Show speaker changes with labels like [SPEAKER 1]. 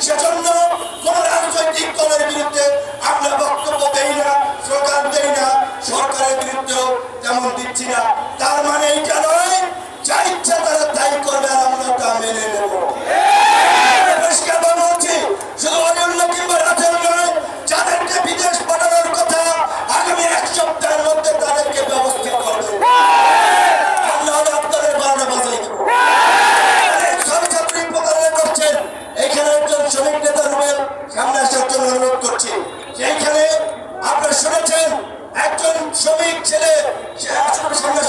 [SPEAKER 1] সেজন্য কোন রাজনৈতিক দলের বিরুদ্ধে আমরা বক্তব্য দেই না, স্লোগান দেই না, সরকারের বিরুদ্ধেও তেমন দিচ্ছি না। তার মানে এইটা নয়, যা ইচ্ছা তারা তাই করবে আর আমরা তা মেনে নেব। পরিষ্কার এক সপ্তাহের মধ্যে তাদেরকে ব্যবস্থা করবে। করছেন। এখানে একজন শ্রমিক নেতা রুবেল সামনে আসার জন্য অনুরোধ করছি। সেইখানে আপনারা শুনেছেন, একজন শ্রমিক ছেলে, সে আসলে সামনে